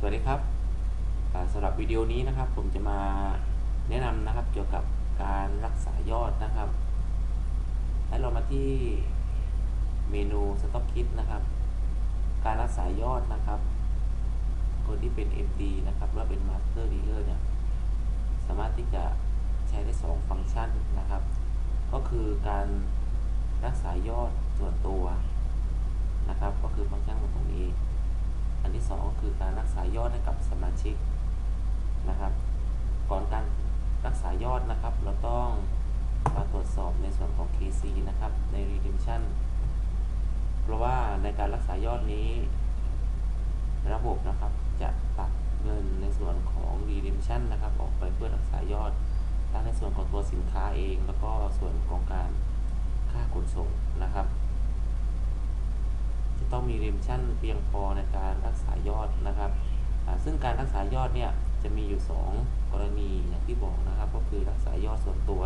สวัสดีครับอ่าสำหรับวิดีโอนี้นะครับ ผมจะมาแนะนำนะครับเกี่ยวกับการรักษายอดนะครับ ให้เรามาที่เมนูสต็อกคิดนะครับ การรักษายอดนะครับ คนที่เป็น MD นะครับแล้วเป็น Master Dealer เนี่ยสามารถที่จะใช้ได้ 2 ฟังก์ชันนะครับ ก็คือการรักษายอดส่วนตัวนะครับ ก็คือฟังก์ชันของตรงนี้ คือการรักษายอดให้กับสมาชิกนะครับ ก่อนการรักษายอดนะครับ เราต้องมาตรวจสอบในส่วนของ KC นะครับ ใน Redemption เพราะว่าในการรักษายอดนี้ ระบบนะครับจะตัดเงินในส่วนของ Redemption นะครับ ออกไปเพื่อรักษายอดทั้งในส่วนของตัวสินค้าเอง แล้วก็ส่วนของการค่าขนส่งนะครับ จะต้องมี Redemption เพียงพอในการรักษา ยอดนะครับ ซึ่งการรักษายอดเนี่ยจะมีอยู่ 2 กรณีอย่างที่บอกนะครับ ก็คือรักษายอดส่วนตัว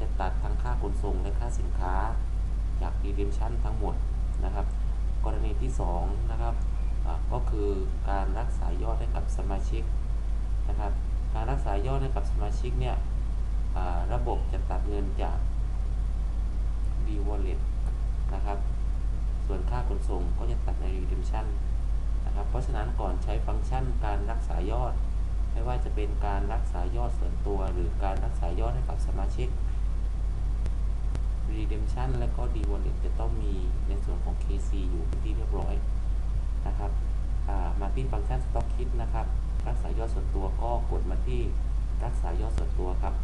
จะตัดทั้งค่าขนส่งและค่าสินค้า จาก Redemption ทั้งหมดนะครับ กรณีที่2นะครับก็คือการรักษายอดให้กับสมาชิกนะครับ การรักษายอดให้กับสมาชิกเนี่ยระบบจะตัดเงินจาก d wallet นะครับ ส่วนค่าขนส่งก็จะตัดใน นั้นก่อนใช้ฟังก์ชันการรักษายอด ไม่ว่าจะเป็นการรักษายอดส่วนตัว หรือการรักษายอดให้กับสมาชิก redemption และก็ d wallet จะต้องมีในส่วนของ KC อยู่เป็นที่เรียบร้อยนะครับมาที่ฟังก์ชัน stock kit นะครับ รักษายอดส่วนตัวก็กดมาที่รักษายอดส่วนตัวครับ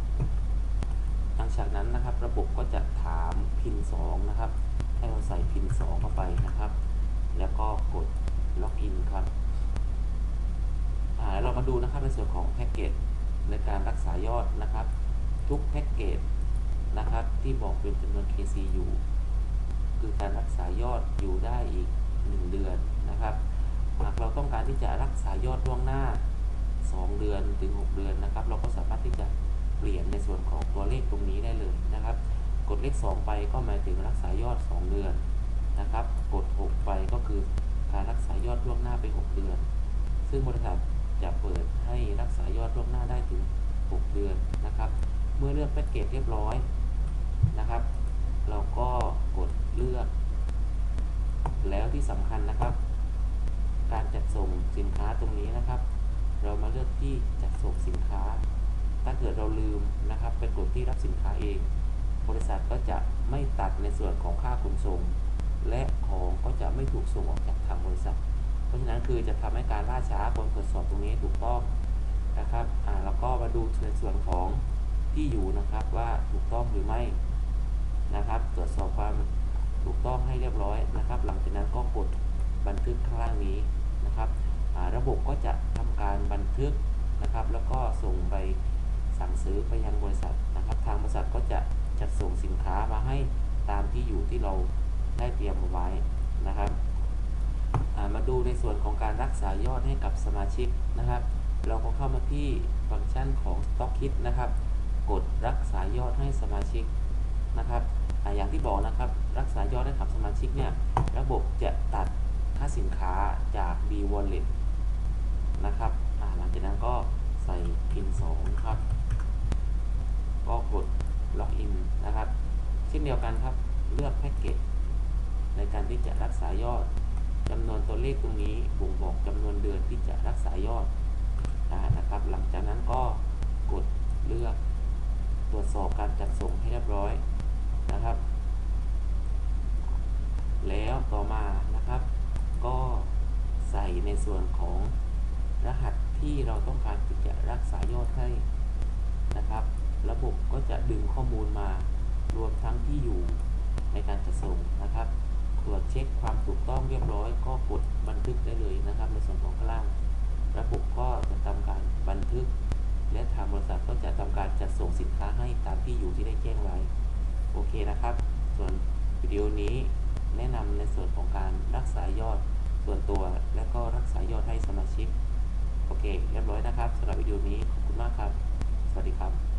หลังจากนั้นนะครับระบบก็จะถามพิน2นะครับ ให้เราใส่พิน2เข้าไปนะครับ แล้วก็กดล็อกอินครับอ่าเรามาดูนะครับ ในส่วนของแพ็กเกจในการรักษายอดนะครับ ทุกแพ็กเกจนะครับที่บอกเป็นจำนวน KC อยู่คือการรักษายอดอยู่ได้อีก 1 เดือนนะครับหากเราต้องการที่จะรักษายอดล่วงหน้า 2 เดือนถึง 6 เดือนนะครับ เราก็สามารถที่จะเปลี่ยนในส่วนของตัวเลขตรงนี้ได้เลยนะครับ กดเลข 2 ไปก็หมายถึงรักษายอด 2 เดือนนะครับ กด 6 ไปก็คือการรักษายอดล่วงหน้าไป 6 เดือน ซึ่งบริษัท จะเปิดให้รักษายอดล่วงหน้าได้ถึง 6 เดือนนะครับ เมื่อเลือกแพ็กเกจเรียบร้อยนะครับ เราก็กดเลือก แล้วที่สำคัญนะครับ การจัดส่งสินค้าตรงนี้นะครับ เรามาเลือกที่จัดส่งสินค้า ถ้าเกิดเราลืมนะครับไปกดที่รับสินค้าเอง บริษัทก็จะไม่ตัดในส่วนของค่าขนส่ง และของก็จะไม่ถูกส่งออกจากทางบริษัท ราะฉะนั้นคือจะทำให้การล่าช้าคนตรวจสอบตรงนี้ถูกต้องนะครับอ่าแล้วก็มาดูในส่วนของที่อยู่นะครับว่าถูกต้องหรือไม่นะครับ ตรวจสอบความถูกต้องให้เรียบร้อยนะครับ หลังจากนั้นก็กดบันทึกข้างล่างนี้นะครับระบบก็จะทำการบันทึกนะครับ แล้วก็ส่งไปสั่งซื้อไปยังบริษัทนะครับ ทางบริษัทก็จะจัดส่งสินค้ามาให้ตามที่อยู่ที่เราได้เตรียมเอาไว้นะครับ มาดูในส่วนของการรักษายอดให้กับสมาชิกนะครับ เราก็เข้ามาที่ฟังก์ชันของ Stock Kit นะครับ กดรักษายอดให้สมาชิกนะครับออย่างที่บอกนะครับ รักษายอดให้กับสมาชิกเนี่ย ระบบจะตัดค่าสินค้าจาก B Wallet นะครับหลังจากนั้นก็ใส่พิน2ครับ ก็กดล็อกอินนะครับ เช่นเดียวกันครับ เลือกแพ็กเกจในการที่จะรักษายอด จำนวนตัวเลขตรงนี้บ่งบอกจำนวนเดือนที่จะรักษายอดได้นะครับ หลังจากนั้นก็กดเลือกตรวจสอบการจัดส่งให้เรียบร้อยนะครับ แล้วต่อมานะครับ ก็ใส่ในส่วนของรหัสที่เราต้องการที่จะรักษายอดให้นะครับ ระบบก็จะดึงข้อมูลมารวมทั้งที่อยู่ เรียบร้อยก็กดบันทึกได้เลยนะครับ ในส่วนของข้างล่าง ระบบก็จะทำการบันทึก และทางบริษัทก็จะทำการจัดส่งสินค้าให้ตามที่อยู่ที่ได้แจ้งไว้ โอเคนะครับ ส่วนวิดีโอนี้แนะนำในส่วนของการรักษายอดส่วนตัว และก็รักษายอดให้สมาชิก โอเค เรียบร้อยนะครับสำหรับวิดีโอนี้ขอบคุณมากครับ สวัสดีครับ